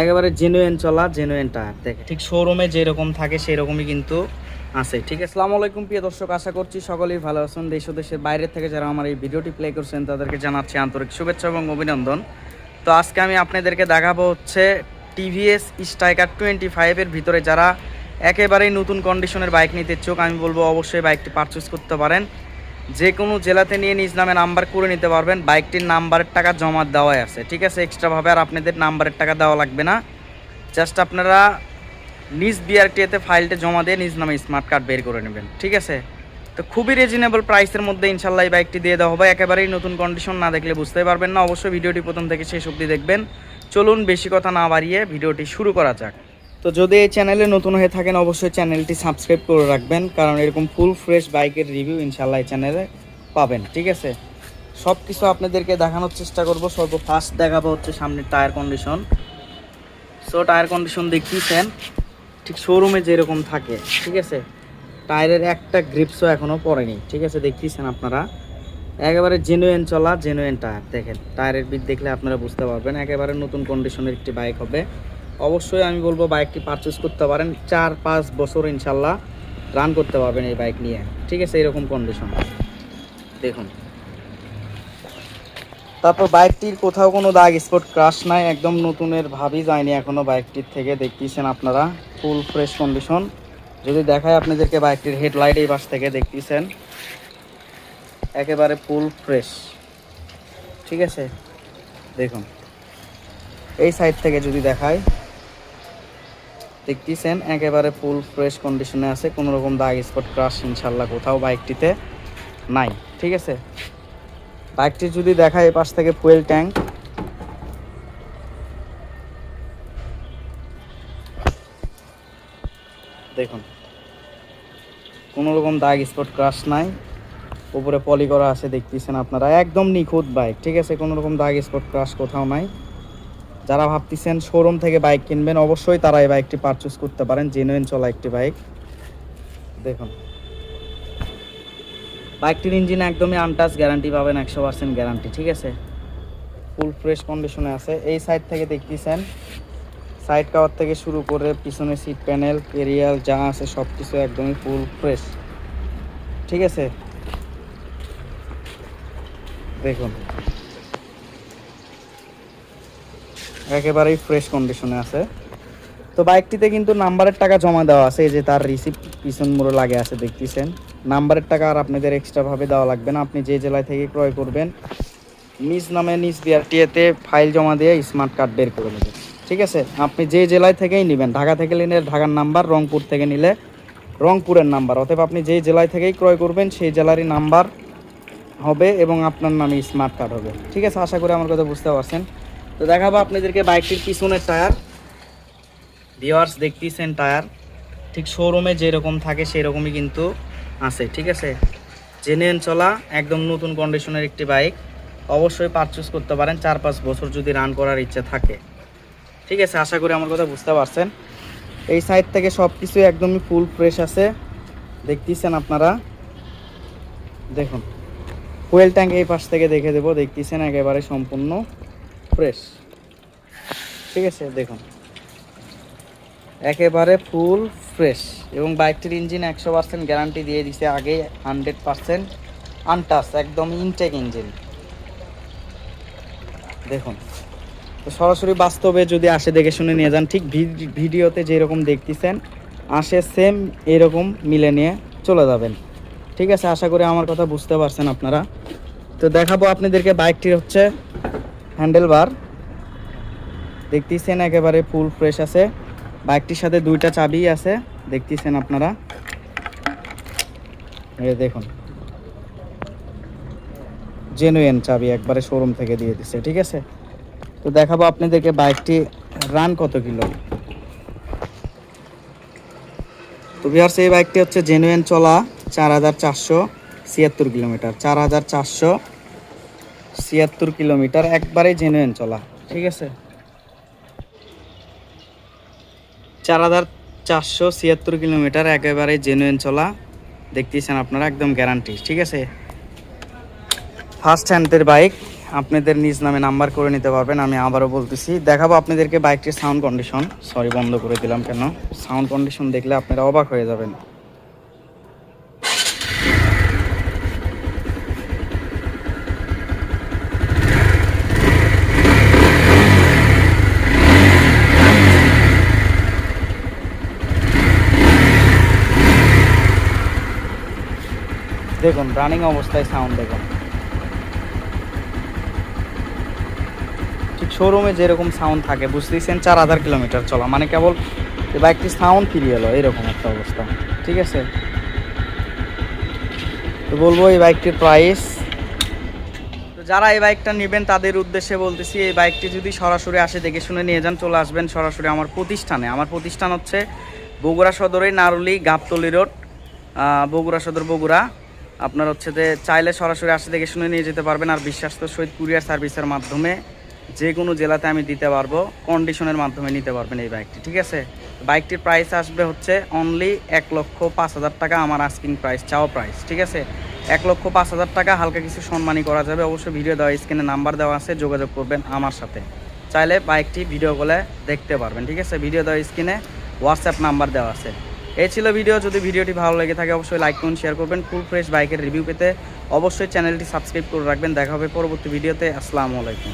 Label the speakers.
Speaker 1: একেবারে জেনুইন চলা genuine tyre দেখে ঠিক শোরুমে যেরকম থাকে, সেরকমই কিন্তু আছে। ঠিক আছে, আসসালামু আলাইকুম, প্রিয় দর্শক, আশা করছি সকলেই ভালো আছেন। দেশ দেশের বাইরে থেকে যারা আমার এই ভিডিওটি প্লে করছেন, তাদেরকে জানাচ্ছি আন্তরিক শুভেচ্ছা এবং অভিনন্দন। তো আজকে আমি আপনাদেরকে দেখাবো হচ্ছে টিভিএস স্ট্রাইকার টোয়েন্টি ফাইভের ভিতরে যারা একেবারেই নতুন কন্ডিশনের বাইক নিতে ইচ্ছুক, আমি বলব অবশ্যই বাইকটি পারচেস করতে পারেন। যে কোনো জেলাতে নিয়ে নিজ নামে নাম্বার করে নিতে পারবেন। বাইকটির নাম্বারের টাকা জমা দেওয়াই আছে, ঠিক আছে? এক্সট্রাভাবে আর আপনাদের নাম্বারের টাকা দেওয়া লাগবে না। জাস্ট আপনারা নিজ বিআরটিএতে ফাইলটা জমা দিয়ে নিজ নামে স্মার্ট কার্ড বের করে নেবেন, ঠিক আছে? তো খুবই রিজনেবল প্রাইসের মধ্যে ইনশাল্লাহ এই বাইকটি দিয়ে দেওয়া হবে। একেবারেই নতুন কন্ডিশন না দেখলে বুঝতেই পারবেন না। অবশ্যই ভিডিওটি প্রথম থেকে শেষ অবধি দেখবেন। চলুন, বেশি কথা না বাড়িয়ে ভিডিওটি শুরু করা যাক। তো যদি এই চ্যানেলে নতুন হয়ে থাকেন, অবশ্যই চ্যানেলটি সাবস্ক্রাইব করে রাখবেন, কারণ এরকম ফুল ফ্রেশ বাইকের রিভিউ ইনশাল্লাহ এই চ্যানেলে পাবেন, ঠিক আছে? সব কিছু আপনাদেরকে দেখানোর চেষ্টা করব। সর্ব ফার্স্ট দেখাবো হচ্ছে সামনের tyre condition so tyre condition দেখতেছেন ঠিক শোরুমে যেরকম থাকে, ঠিক আছে? টায়ারের একটা গ্রিপসও এখনও পড়েনি, ঠিক আছে? দেখতেছেন আপনারা? একেবারে জেনুইন চলা জেনুয়েন টায়ার দেখেন। টায়ারের বিট দেখলে আপনারা বুঝতে পারবেন, একেবারে নতুন কন্ডিশনের একটি বাইক হবে। অবশ্যই আমি বলব বাইকটি পারচেস করতে পারেন। চার পাঁচ বছর ইনশাল্লাহ রান করতে পারবেন এই বাইক নিয়ে। ঠিক আছে, এরকম কন্ডিশন দেখুন। তারপর বাইকটির কোথাও কোনো দাগ স্পট ক্রাশ নাই, একদম নতুনের ভাবই যায়নি এখনও বাইকটির থেকে। দেখতেছেন আপনারা ফুল ফ্রেশ কন্ডিশন যদি দেখায় আপনাদেরকে বাইকটির হেডলাইট এই পাশ থেকে, দেখতেছেন। একেবারে ফুল ফ্রেশ ঠিক আছে? দেখুন। এই সাইড থেকে যদি দেখায় দেখতেছেন, একেবারে ফুল ফ্রেশ কন্ডিশনে আছে কোনো রকম দাগ স্পট ক্রাশ ইনশাল্লাহ কোথাও বাইকটিতে নাই, ঠিক আছে? বাইকটি যদি দেখায় এ পাশ থেকে ফুয়েল ট্যাঙ্ক দেখুন কোনো রকম দাগ স্পট ক্রাশ নাই, উপরে পলি করা আছে, দেখতেছেন আপনারা, একদম নিখুঁত বাইক ঠিক আছে? কোনো রকম দাগ স্পট ক্রাশ কোথাও নাই। যারা ভাবতেছেন শোরুম থেকে বাইক কিনবেন, অবশ্যই তারা এই বাইকটি পারচেস করতে পারেন জেনুইন চলা একটি বাইক দেখুন। বাইকটির ইঞ্জিন একদমই আনটাচ গ্যারান্টি পাবেন, একশো পার্সেন্ট গ্যারান্টি ঠিক আছে? ফুল ফ্রেশ কন্ডিশনে আছে। এই সাইড থেকে দেখতেছেন সাইড কাভার থেকে শুরু করে পিছনে সিট প্যানেল কেরিয়াল যা আছে সব কিছু একদমই ফুল ফ্রেশ ঠিক আছে? দেখুন। একেবারেই ফ্রেশ কন্ডিশনে আছে। তো বাইকটিতে কিন্তু নাম্বারের টাকা জমা দেওয়া আছে, এই যে তার রিসিপ্ট পিছন মুড়ো লাগে আছে, দেখতেছেন। নাম্বারের টাকা আর আপনাদের এক্সট্রাভাবে দেওয়া লাগবে না, আপনি যে জেলায় থেকে ক্রয় করবেন, নিজ নামে, নিজ বিআরটিএতে ফাইল জমা দিয়ে স্মার্ট কার্ড বের করে নেবেন। ঠিক আছে? আপনি যে জেলায় থেকেই নেবেন, ঢাকা থেকে নিলে ঢাকার নাম্বার, রংপুর থেকে নিলে রংপুরের নাম্বার। অতএব আপনি যে জেলায় থেকেই ক্রয় করবেন, সেই জেলারই নাম্বার হবে এবং আপনার নামে স্মার্ট কার্ড হবে। ঠিক আছে? আশা করি আমার কথা বুঝতে পারছেন। তো দেখাবো আপনাদেরকে বাইকটির পিছনের টায়ার। ভিওয়ার্স দেখতেছেন টায়ার। ঠিক শোরুমে যেরকম থাকে সেরকমই কিন্তু আছে, ঠিক আছে? জেনুইন চলা, একদম নতুন কন্ডিশনের একটি বাইক। অবশ্যই পারচেস করতে পারেন, চার পাঁচ বছর যদি রান করার ইচ্ছা থাকে। ঠিক আছে, আশা করি আমার কথা বুঝতে পারছেন। এই সাইড থেকে সব কিছু একদমই ফুল ফ্রেশ আছে। দেখতেছেন আপনারা? দেখুন। ফুয়েল ট্যাঙ্ক এই পাশ থেকে দেখে দেবো, দেখতেছেন একেবারে সম্পূর্ণ। ফ্রেশ ঠিক আছে, দেখুন। একেবারে ফুল ফ্রেশ এবং বাইকটির ইঞ্জিন একশো পার্সেন্ট গ্যারান্টি দিয়ে দিছে, আগে হান্ড্রেড পার্সেন্ট আনটাস একদম ইনটেক ইঞ্জিন দেখুন, তো সরাসরি বাস্তবে যদি আসে, দেখে শুনে নিয়ে যান। ঠিক ভিডিওতে যেরকম দেখতেছেন, আসে সেম এরকম মিলে নিয়ে চলে যাবেন। ঠিক আছে, আশা করি আমার কথা বুঝতে পারছেন আপনারা। তো দেখাবো আপনাদেরকে বাইকটির হচ্ছে হ্যান্ডেল বার দেখতেছেন একেবারে ফুল ফ্রেশ আছে। বাইকটির সাথে দুইটা চাবি আছে। দেখতেছেন আপনারা? দেখুন। জেনুইন চাবি একবারে শোরুম থেকে দিয়ে দিছে, ঠিক আছে? তো দেখাবো আপনাদেরকে বাইকটি রান কত কিলো। তো ভিউয়ার্স এই বাইকটি হচ্ছে জেনুইন চলা চার হাজার চারশো ছিয়াত্তর কিলোমিটার, চার হাজার চারশো ছিয়াত্তর কিলোমিটার, একবারে জেনুয়েন চলা। ঠিক আছে? চার হাজার চারশো ছিয়াত্তর কিলোমিটার, একেবারে জেনুয়েন চলা। দেখতেছেন আপনারা, একদম গ্যারান্টি ঠিক আছে? ফার্স্ট হ্যান্ডের বাইক আপনাদের নিজ নামে নাম্বার করে নিতে পারবেন, আমি আবারও বলতেছি। দেখাবো আপনাদেরকে বাইকটির সাউন্ড কন্ডিশন সরি বন্ধ করে দিলাম কেন? সাউন্ড কন্ডিশন দেখলে আপনারা অবাক হয়ে যাবেন। দেখুন রানিং অবস্থায় সাউন্ড দেখুন। ঠিক শোরুমে যেরকম সাউন্ড থাকে বুঝতেছেন চার হাজার কিলোমিটার চলা। মানে কেবল বাইকটি সাউন্ড ফিরিয়ে এলো, এরকম একটা অবস্থা। ঠিক আছে? তো বলব, এই বাইকটির প্রাইস তো যারা এই বাইকটা নেবেন, তাদের উদ্দেশ্যে বলতেছি, এই বাইকটি যদি সরাসরি আসে, দেখে শুনে নিয়ে যান, চলে আসবেন সরাসরি আমার প্রতিষ্ঠানে। আমার প্রতিষ্ঠান হচ্ছে বগুড়া সদরে নারুলি গাবতলি রোড বগুড়া সদর বগুড়া। আপনার হচ্ছে যে চাইলে সরাসরি আসে দেখে শুনে নিয়ে যেতে পারবেন আর বিশ্বাস্ত সহিত কুরিয়ার সার্ভিসের মাধ্যমে যে কোনো জেলাতে আমি দিতে পারব কন্ডিশনের মাধ্যমে নিতে পারবেন এই বাইকটি ঠিক আছে? বাইকটির প্রাইস আসবে হচ্ছে অনলি এক লক্ষ পাঁচ হাজার টাকা, আমার আস্কিং প্রাইস চাওয়া প্রাইস ঠিক আছে? এক লক্ষ পাঁচ হাজার টাকা হালকা কিছু সম্মানী করা যাবে, অবশ্যই ভিডিও দেওয়া স্ক্রিনে নাম্বার দেওয়া আছে, যোগাযোগ করবেন আমার সাথে। চাইলে বাইকটি ভিডিও কলে দেখতে পারবেন, ঠিক আছে? ভিডিও দেওয়া স্ক্রিনে হোয়াটসঅ্যাপ নাম্বার দেওয়া আছে। এই ছিল ভিডিও। যদি ভিডিওটি ভালো লেগে থাকে, অবশ্যই লাইক করুন শেয়ার করবেন। ফুল ফ্রেশ বাইকের রিভিউ পেতে অবশ্যই চ্যানেলটি সাবস্ক্রাইব করে রাখবেন। দেখা হবে পরবর্তী ভিডিওতে। আসসালামু আলাইকুম।